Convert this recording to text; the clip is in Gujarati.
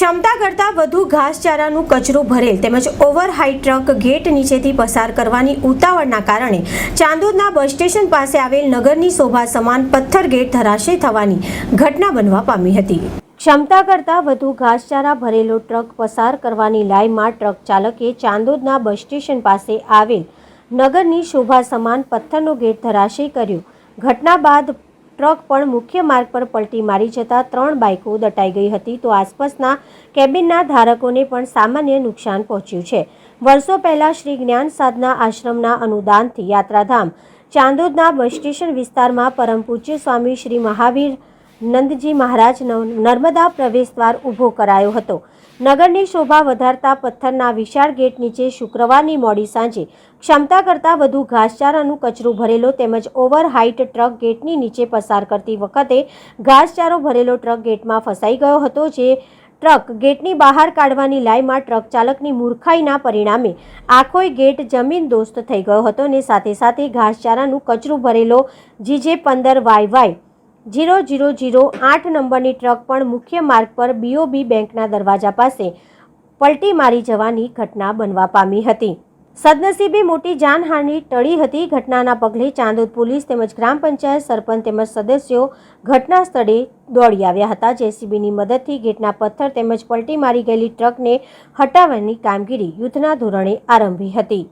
ક્ષમતા કરતાં વધુ ઘાસચારાનું કચરો ભરેલ તેમજ ઓવરહાઈ ટ્રક ગેટ નીચેથી પસાર કરવાની ઉતાવળના કારણે ચાંદોદના બસ સ્ટેશન પાસે આવેલ નગરની શોભા સમાન પથ્થર ગેટ ધરાશય થવાની ઘટના બનવા પામી હતી. ક્ષમતા કરતાં વધુ ઘાસચારા ભરેલો ટ્રક પસાર કરવાની લાઈમાં ટ્રક ચાલકે ચાંદોદના બસ સ્ટેશન પાસે આવેલ નગરની શોભા સમાન પથ્થરનો ગેટ ધરાશય કર્યો. ઘટના બાદ ટ્રક પણ મુખ્ય માર્ગ પર પલટી મારી જતા ત્રણ બાઇકો દટાઈ ગઈ હતી. તો આસપાસના કેબિનના ધારકોને પણ સામાન્ય નુકસાન પહોંચ્યું છે. વર્ષો પહેલા શ્રી જ્ઞાન સાધના આશ્રમના અનુદાનથી યાત્રાધામ, ચાંદોદના બસ સ્ટેશન વિસ્તારમાં પરમ પૂજ્ય સ્વામી શ્રી મહાવીર નંદજી મહારાજનો નર્મદા પ્રવેશદ્વાર ઊભો કરાયો હતો. નગરની શોભા વધારતા પથ્થરના વિશાળ ગેટ નીચે શુક્રવારની મોડી સાંજે ક્ષમતા કરતાં વધુ ઘાસચારાનું કચરું ભરેલો તેમજ ઓવર હાઇટ ટ્રક ગેટની નીચે પસાર કરતી વખતે ઘાસચારો ભરેલો ટ્રક ગેટમાં ફસાઈ ગયો હતો જે ટ્રક ગેટની બહાર કાઢવાની લાઈમાં ટ્રક ચાલકની મૂર્ખાઈના પરિણામે આખોય ગેટ જમીન દોસ્ત થઈ ગયો હતો અને સાથે સાથે ઘાસચારાનું કચરું ભરેલો જીજે પંદર Y Y zero zero zero આઠ નંબરની ટ્રક પણ મુખ્ય માર્ગ પર બીઓબી બેંકના દરવાજા પાસે પલટી મારી જવાની ઘટના બનવા પામી હતી. સદનસીબે મોટી જાનહાનિ ટળી હતી. ઘટનાના પગલે ચાંદોદ પોલીસ તેમજ ગ્રામ પંચાયત સરપંચ તેમજ સદસ્યો ઘટના સ્થળે દોડી આવ્યા હતા. જેસીબીની મદદથી ગેટના પથ્થર તેમજ પલટી મારી ગયેલી ટ્રકને હટાવવાની કામગીરી યુદ્ધના ધોરણે આરંભી હતી.